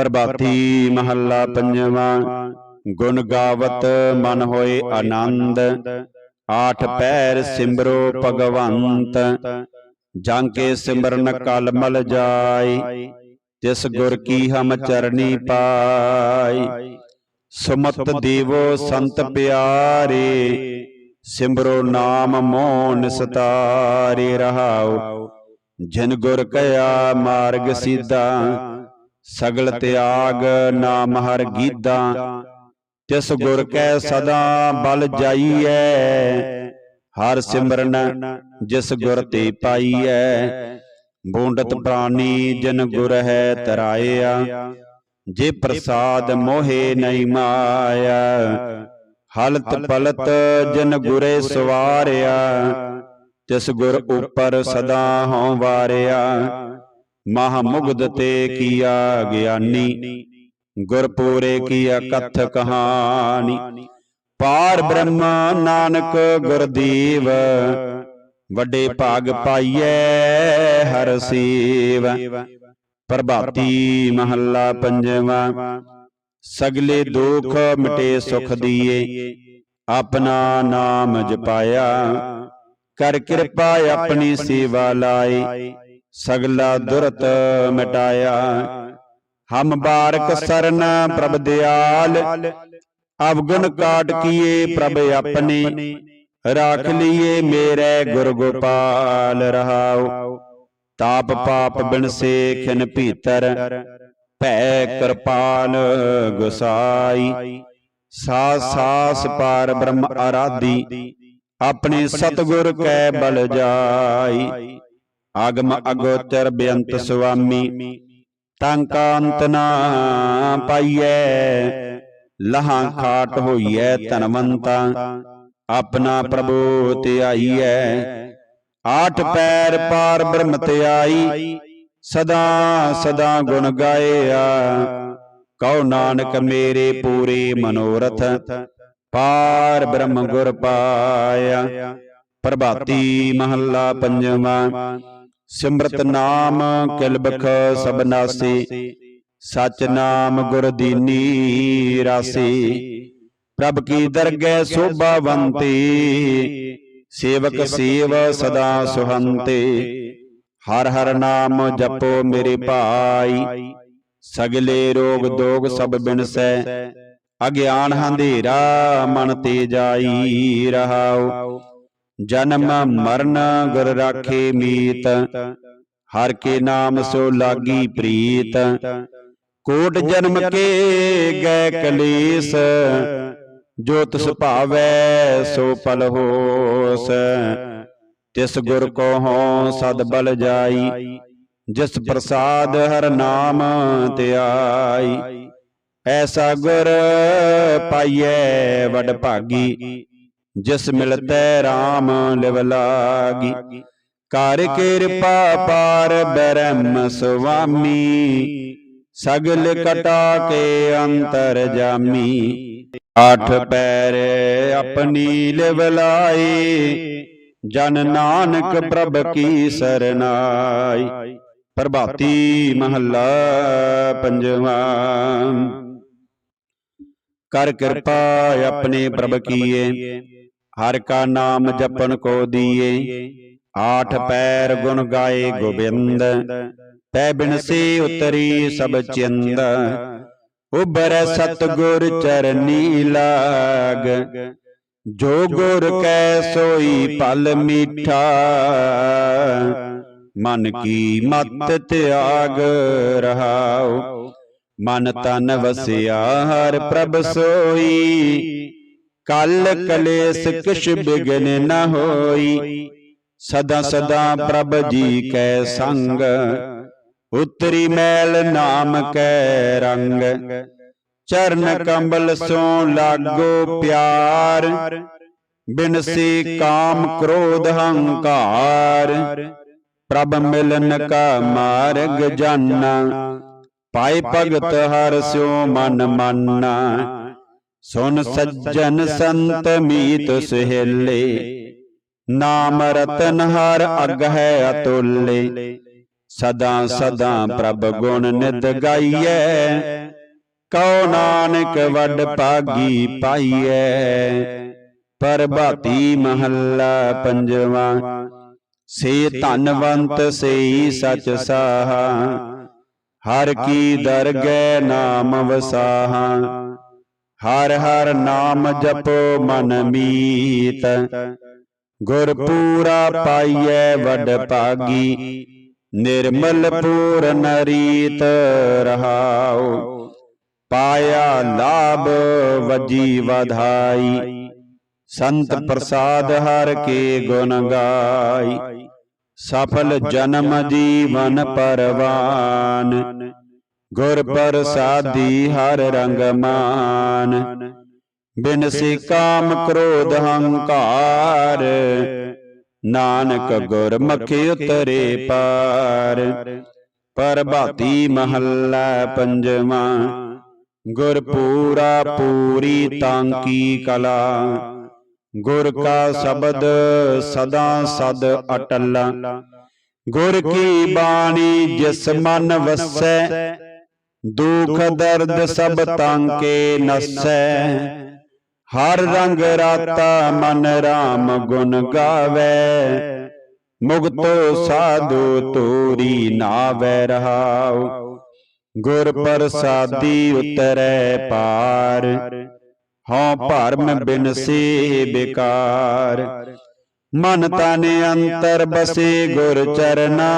ਪ੍ਰਭਾਤੀ ਮਹੱਲਾ ਪੰਜਵਾਂ, ਗੁਣ ਗਾਵਤ ਮਨ ਹੋਏ ਆਨੰਦ, ਆਠ ਪੈਰ ਸਿਮਰੋ ਭਗਵੰਤ ਜਾਂ ਕੇ ਸਿਮਰਨ ਕਲ ਮਲ ਜਾਈ ਤਿਸ ਗੁਰ ਕੀ ਹਮ ਚਰਨੀ ਪਾਈ ਸੁਮਤ ਦੇਵੋ ਸੰਤ ਪਿਆਰੇ, ਸਿਮਰੋ ਨਾਮ ਮੋਨ ਸਤਾਰੇ ਰਹਾਉ ਜਿਨ ਗੁਰ ਕਇਆ ਮਾਰਗ ਸਿੱਧਾ ਸਗਲ ਤਿਆਗ ਨਾਮ ਹਰ ਗੀਦਾ ਤਿਸ ਗੁਰ ਕੈ ਸਦਾ ਬਲ ਜਾਈਐ। ਹਰ ਸਿਮਰਨ ਜਿਸ ਗੁਰ ਤੇ ਪਾਈਐ। ਬੂੰਡਤ ਪ੍ਰਾਨੀ ਜਿਨ ਗੁਰ ਹੈ ਤਰਾਇਆ। ਜੇ ਪ੍ਰਸਾਦ ਮੋਹੇ ਨਹੀਂ ਮਾਇਆ। ਹਲਤ ਪਲਤ ਜਿਨ ਗੁਰੇ ਸਵਾਰਿਆ। ਤਿਸ ਗੁਰ ਉਪਰ ਸਦਾ ਹਉ ਵਾਰਿਆ। ਮਹਾ ਮੁਗਧ ਤੇ ਕੀਆ ਗਿਆਨੀ ਗੁਰ ਪੂਰੇ ਕੀਆ ਕਥ ਕਹਾਣੀ। ਪਾਰ ਬ੍ਰਹਮ ਨਾਨਕ ਗੁਰਦੀਵ, ਵੱਡੇ ਭਾਗ ਪਾਈਐ ਹਰ ਸੇਵ। ਪ੍ਰਭਾਤੀ ਮਹੱਲਾ ਪੰਜਵਾਂ, ਸਗਲੇ ਦੁਖ ਮਿਟੇ ਸੁਖ ਦੀਏ, ਆਪਣਾ ਨਾਮ ਜਪਾਇਆ। ਕਰ ਕਿਰਪਾ ਆਪਣੀ ਸੇਵਾ ਲਾਏ ਸਗਲਾ ਦੁਰਤ ਮਿਟਾਇਆ। ਹਮ ਬਾਰਕ ਸਰਨ ਪ੍ਰਭ ਦਿਆਲ। ਅਵਗੁਣ ਕਾਟ ਕੀਏ ਪ੍ਰਭ ਆਪਣੇ। ਰਾਖ ਲਈਏ ਮੇਰੇ ਗੁਰ ਗੋਪਾਲ ਰਹਾਉ ਤਾਪ ਪਾਪ ਬਿਨਸੇ ਖਿਨ ਭੀਤਰ। ਭੈ ਕਿਰਪਾਲ ਗੁਸਾਈ। ਸਾਸ ਸਾਸ ਪਾਰ ਬ੍ਰਹਮ ਆਰਾਧੀ। ਆਪਣੇ ਸਤਗੁਰ ਕੈ ਬਲ ਜਾਈ। ਆਗਮ ਅਗੋਚਰ ਬੇਅੰਤ ਸੁਆਮੀ ਟੰਕਾਂਤ ਨਾ ਪਾਈਐ, ਲਹਾਂ ਖਾਟ ਹੋਈਐ ਧਨਵੰਤਾ, ਆਪਣਾ ਪ੍ਰਭੂ ਧਿਆਈਐ ਆਠ ਪੈਰ ਪਾਰ ਬ੍ਰਹਮ ਧਿਆਈ ਸਦਾ ਸਦਾ ਗੁਣ ਗਾਇਆ। ਕਉ ਨਾਨਕ ਮੇਰੇ ਪੂਰੇ ਮਨੋਰਥ, ਪਾਰ ਬ੍ਰਹਮ ਗੁਰ ਪਾਇਆ। ਪ੍ਰਭਾਤੀ ਮਹੱਲਾ ਪੰਜਵਾਂ ਸਿਮਰਤ ਨਾਮ ਕਿਲਬਖ ਸਬਨਾਸੀ ਸਚ ਨਾਮ ਗੁਰ ਦੀਨੀ ਰਾਸੀ ਪ੍ਰਭ ਕੀ ਦਰਗਹਿ ਸੋਭਾਵੰਤੀ। ਸੇਵਕ ਸੇਵ ਸਦਾ ਸੁਹੰਤੇ। ਹਰ ਹਰ ਨਾਮ ਜਪੋ ਮੇਰੇ ਭਾਈ। ਸਗਲੇ ਰੋਗ ਦੋਗ ਸਭ ਬਿਨਸੈ। ਅਗਿਆਨ ਹੰਧੇਰਾ ਮਨ ਤੇ ਜਾਈ ਰਹਾਉ ਜਨਮ ਮਰਨ ਗੁਰ ਰਾਖੇ ਮੀਤ ਹਰ ਕੇ ਨਾਮ ਸੋ ਲਾਗੀ ਪ੍ਰੀਤ। ਕੋਟ ਜਨਮ ਕੇ ਗਏ ਕਲੇਸ਼। ਜੋ ਤਿਸ ਭਾਵੈ ਸੋ ਪਲ ਹੋਸ। ਤਿਸ ਗੁਰ ਕੋ ਹੋ ਸਦ ਬਲ ਜਾਈ। ਜਿਸ ਪ੍ਰਸਾਦ ਹਰ ਨਾਮ ਧਿਆਈ ਐਸਾ ਗੁਰ ਪਾਈਐ ਵਡ ਭਾਗੀ। ਜਿਸ ਮਿਲਤੈ RAM ਲਿਵ ਲਾਗੀ। ਕਰ ਕਿਰਪਾ ਪਾਰ ਬ੍ਰਹਮ ਸੁਆਮੀ। ਸਗਲ ਕਟਾ ਕੇ ਅੰਤਰ ਜਾਮੀ। ਆਠ ਪੈਰ ਆਪਣੀ ਲਿਵ ਲਾਈ। ਜਨ ਨਾਨਕ ਪ੍ਰਭ ਕੀ ਸਰਨਾਈ। ਪ੍ਰਭਾਤੀ ਮਹੱਲਾ ਪੰਜਵਾਂ। ਕਰ ਕਿਰਪਾ ਆਪਣੇ ਪ੍ਰਭ ਕੀਏ। ਹਰ ਕਾ ਨਾਮ ਜਪਨ ਕੋ ਦੀਏ। ਆਠ ਪੈਰ ਗੁਣ ਗਾਏ ਗੋਬਿੰਦ। ਤੈ ਬਿਨਸੀ ਉਤਰੀ ਸਭ ਚਿੰਦ। ਉਬਰੈ ਸਤਗੁਰ ਚਰਨੀ ਲਾਗ। ਜੋ ਗੁਰ ਕੈ ਸੋਈ ਪਲ ਮੀਠਾ। ਮਨ ਕੀ ਮਤ ਤਿਆਗ ਰਹਾਉ ਮਨ ਤਨ ਵਸਿਆ ਹਰ ਪ੍ਰਭ ਸੋਈ। ਕਲ ਕਲੇਸ਼ ਕਿਛ ਬਿਗਨ ਨ ਹੋਈ। ਸਦਾ ਸਦਾ ਪ੍ਰਭ ਜੀ ਕੈ ਸੰਗ ਉਤਰੀ ਮੈਲ ਨਾਮ ਕੈ ਰੰਗ। ਚਰਨ ਕੰਬਲ ਸੋ ਲਾਗੋ ਪਿਆਰ। ਬਿਨਸੀ ਕਾਮ ਕ੍ਰੋਧ ਹੰਕਾਰ। ਪ੍ਰਭ ਮਿਲਨ ਕਾ ਮਾਰਗ ਜਾਨਾ। ਪਾਏ ਭਗਤ ਹਰ ਸਿਓ ਮਨ। ਮਾਨਾ। ਸੁਨ ਸੱਜਣ ਸੰਤ ਮੀਤ ਸੁਹੇਲੇ ਨਾਮ ਰਤਨ ਹਰ ਅਗ ਹੈ ਅਤੁੱਲੇ। ਸਦਾ ਸਦਾ ਪ੍ਰਭ ਗੁਣ ਨਿਤ ਗਾਈਐ। ਕਉ ਨਾਨਕ ਵੱਡ ਭਾਗੀ ਪਾਈਐ। ਪਰਬਾਤੀ ਮਹੱਲਾ ਪੰਜਵਾ। ਸੇ ਧਨਵੰਤ ਸਈ ਸਚ ਸਾਹਾ। ਹਰ ਕੀ ਦਰਗਹਿ ਨਾਮ ਵਸਾਹਾ। ਹਰ ਹਰ ਨਾਮ ਜਪੋ ਮਨ ਮੀਤ। ਗੁਰ ਪੂਰਾ ਪਾਈਐ ਵਡ ਭਾਗੀ, ਨਿਰਮਲ ਪੂਰਨ ਰੀਤ ਰਹਾਉ। ਪਾਇਆ ਲਾਭ ਵਜੀ ਵਧਾਈ, ਸੰਤ ਪ੍ਰਸਾਦ ਹਰ ਕੇ ਗੁਣ ਗਾਈ। ਸਫਲ ਜਨਮ ਜੀਵਨ ਪਰਵਾਨ ਗੁਰ ਪ੍ਰਸਾਦੀ ਹਰ ਰੰਗ ਮਾਨ। ਬਿਨ ਸੇ ਕਾਮ ਕ੍ਰੋਧ ਹੰਕਾਰ। ਨਾਨਕ ਗੁਰ ਮਖੇ ਉਤਰੇ ਪਾਰ। ਪਰਬਾਤੀ ਮਹੱਲਾ ਪੰਜਵਾ। ਗੁਰ ਪੂਰਾ ਪੂਰੀ ਤਾਂਕੀ ਕਲਾ। ਗੁਰ ਕਾ ਸ਼ਬਦ ਸਦਾ ਸਦ ਅਟਲ। ਗੁਰ ਕੀ ਬਾਣੀ ਜਿਸ ਮਨ ਵਸੈ। ਦੁਖ ਦਰਦ ਸਭ ਤਾਂਕੇ ਨਸੈ। ਹਰ ਰੰਗ ਰਾਤਾ ਮਨ RAM ਗੁਣ ਗਾਵੇ। ਮੁਕਤੋ ਸਾਧੂ ਤੋਰੀ ਨਾਵੇ ਰਹਾਉ। ਗੁਰ ਪ੍ਰਸਾਦੀ ਉਤਰੈ ਪਾਰ। ਹਉ ਭਰਮ ਬਿਨਸੀ ਬਿਕਾਰ ਮਨ ਤਨ ਅੰਤਰ ਬਸੇ ਗੁਰ ਚਰਨਾ।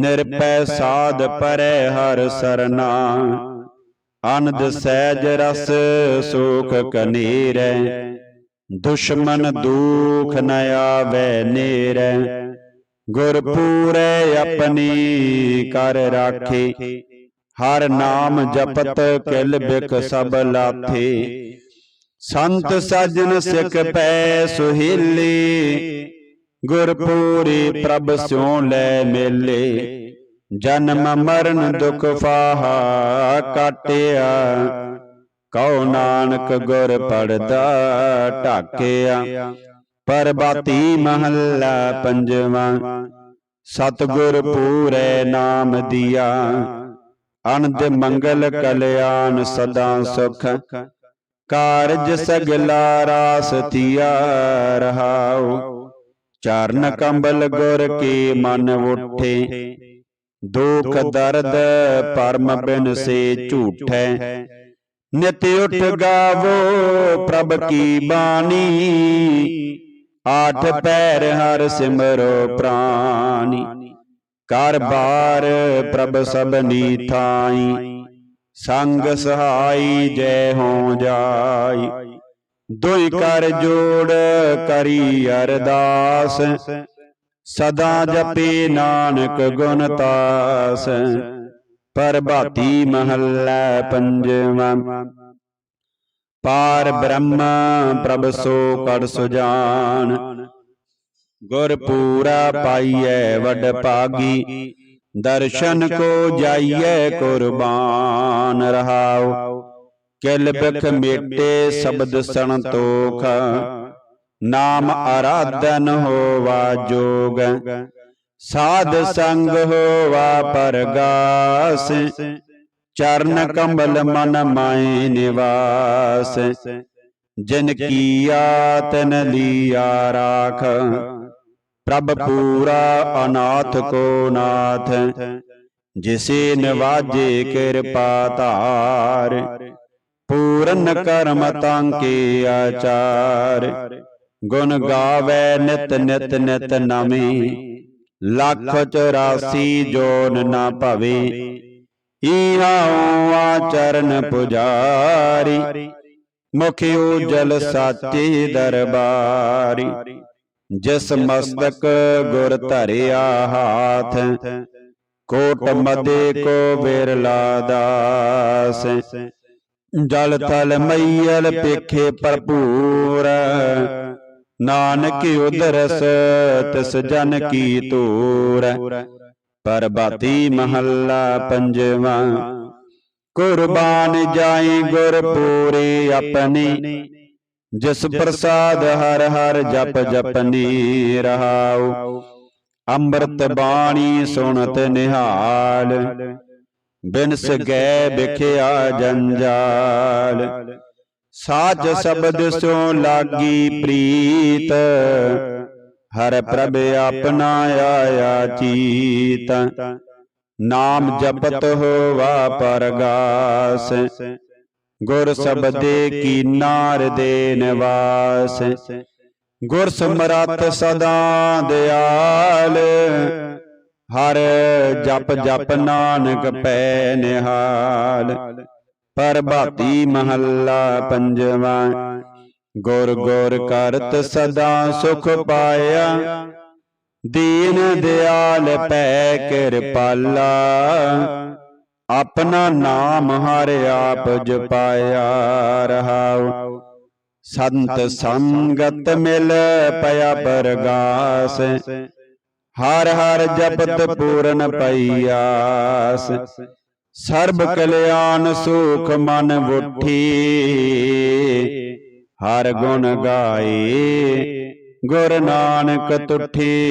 ਨਿਰਪੈ ਸਾਧ ਪਰੈ ਹਰ ਸਰਨਾ। ਅਨੰਦ ਸਹਿਜ ਰਸ ਸੁਖ ਕਨੀਰੈ। ਦੁਸ਼ਮਨ ਦੁਖ ਨ ਆਵੈ ਨੇਰੈ। ਗੁਰ ਪੂਰੇ ਆਪਣੀ ਕਰ ਰਾਖੇ। ਹਰ ਨਾਮ ਜਪਤ ਕਿਲ ਬਿਕ ਸਭ ਲਾਥੇ। ਸੰਤ ਸਾਜਨ ਸਿੱਖ ਪੈ ਸੁਹੇਲੇ। ਗੁਰਪੂਰੀ ਪ੍ਰਭ ਸਿਉ ਲੈ ਮੇਲੇ। ਜਨਮ ਮਰਨ ਦੁਖ ਫਾਹਾ ਕਾਟਿਆ। ਕਉ ਨਾਨਕ ਗੁਰ ਪੜਦਾ ਢਾਕਿਆ। ਪਰਬਾਤੀ ਮਹੱਲਾ ਪੰਜਵਾਂ। ਸਤਗੁਰ ਪੂਰੇ ਨਾਮ ਦਿਆ। ਅਨੰਦ ਮੰਗਲ ਕਲਿਆਣ ਸਦਾ ਸੁਖ। ਕਾਰਜ ਸਗਲਾ ਰਾਸ ਥੀਆ ਰਹਾਉ। ਚਰਨ ਕੰਬਲ ਗੁਰ ਕੀ ਮਨ ਉਠੇ। ਦੁਖ ਦਰਦ ਪਰਮ ਬਿਨ ਸੇ ਝੂਠੈ। ਨਿਤ ਉਠ ਗਾਵੋ ਪ੍ਰਭ ਕੀ ਬਾਣੀ। ਆਠ ਪੈਰ ਹਰ ਸਿਮਰੋ ਪ੍ਰਾਨੀ ਕਰ ਬਾਰ ਪ੍ਰਭ ਸਭਨੀ ਥਾਈ। ਸੰਗ ਸਹਾਈ ਜੈ ਹੋ ਜਾਈ। ਦੁਇ ਕਰ ਜੋੜ ਕਰੀ ਅਰਦਾਸ। ਸਦਾ ਜਪੇ ਨਾਨਕ ਗੁਣ ਤਾਸ। ਪਰਬਾਤੀ ਮਹੱਲਾ ਪੰਜਵਾ। ਪਾਰ ਬ੍ਰਹਮ ਪ੍ਰਭ ਸੋ ਕੜ ਸੁਜਾਨ। ਗੁਰ ਪੂਰਾ ਪਾਈਐ ਵੱਡ ਭਾਗੀ। ਦਰਸ਼ਨ ਕੋ ਜਾਈਐ ਕੁਰਬਾਨ। ਰਹਾਉ। ਕਿਲ ਬਿਖ ਮੇਟੇ ਸ਼ਬਦ ਸੰਤੋਖ ਨਾਮ ਆਰਾਧਨ ਹੋਵਾ ਜੋਗ। ਸਾਧ ਸੰਗ ਹੋਵਾ ਪਰਗਾਸ। ਚਰਨ ਕੰਬਲ ਮਨ ਮਾਏ ਨਿਵਾਸ। ਜਿਨ ਕੀਆ ਤਨ ਲੀਆ ਰਾਖ। ਪ੍ਰਭ ਪੂਰਾ ਅਨਾਥ ਕੋ ਨਾਥ। ਜਿਸੇ ਨਵਾਜੇ ਕਿਰਪਾ ਧਾਰ। ਪੂਰਨ ਕਰਮ ਤਾਂਕੇ ਆਚਾਰ। ਗੁਣ ਗਾਵੇ ਨਿਤ ਨਿਤ ਨਿਤ ਨਵੇਂ ਲੱਖ 84 ਜੋਨ ਨਾ ਭਵੇ। ਈਹਾਉ ਆਚਰਨ ਪੁਜਾਰੀ। ਮੁਖ ਉਜਲ ਸਾਚੇ ਦਰਬਾਰੀ। ਜਿਸ ਮਸਤਕ ਗੁਰ ਧਰਿਆ ਹਾਥ। ਕੋਟ ਮਦੇ ਕੋ ਬਿਰਲਾ ਦਾਸ। ਜਲ ਤਲ ਮਈਲ ਪੇਖੇ ਭਰਪੂਰ। ਨਾਨਕ ਉਦਰਸ ਤਿਸ ਜਨ ਕੀ ਤੂਰ। ਪਰਬਾਤੀ ਮਹੱਲਾ ਪੰਜਵਾ। ਕੁਰਬਾਨ ਜਾਈ ਗੁਰ ਪੂਰੇ ਆਪਣੇ। ਜਿਸ ਪ੍ਰਸਾਦ ਹਰ ਹਰ ਜਪ ਜਪਨੀ ਰਹਾਉ। ਅੰਮ੍ਰਿਤ ਬਾਣੀ ਸੁਣਤ ਨਿਹਾਲ। ਬਿਨਸ ਗਏ ਵਿਖਿਆ ਜੰਜਾਲ। ਸਾਜ ਸ਼ਬਦ ਸੋ ਲਾਗੀ ਪ੍ਰੀਤ। ਹਰ ਪ੍ਰਭ ਆਪਣਾ ਆਇਆ ਚੀਤ। ਨਾਮ ਜਪਤ ਹੋਵਾ ਪਰਗਾਸ। ਗੁਰ ਸਬਦੇ ਕੀ ਨਾਰ ਦੇ ਨਿਵਾਸ। ਗੁਰ ਸਮਰੱਥ ਸਦਾ ਦਿਆਲ। ਹਰ ਜਪ ਜਪ ਨਾਨਕ ਪੈ ਨਿਹਾਲ ਪਰਬਾਤੀ ਮਹੱਲਾ ਪੰਜਵਾ। ਗੁਰ ਗੁਰ ਕਰਤ ਸਦਾ ਸੁਖ ਪਾਇਆ। ਦੀਨ ਦਿਆਲ ਪੈ ਕਿਰਪਾਲਾ ਆਪਣਾ ਨਾਮ ਹਰ ਆਪ ਜਪਾਇਆ ਰਹਾਉ। ਸੰਤ ਸੰਗਤ ਮਿਲ ਪਿਆ ਪਰਗਾਸ ਹਰ ਹਰ ਜਪਤ ਪੂਰਨ ਪਈਆਸ। ਸਰਬ ਕਲਿਆਣ ਸੁਖ ਮਨ ਬੁੱਠੀ। ਹਰ ਗੁਣ ਗਾਏ। ਗੁਰ ਨਾਨਕ ਤੁਠੀ।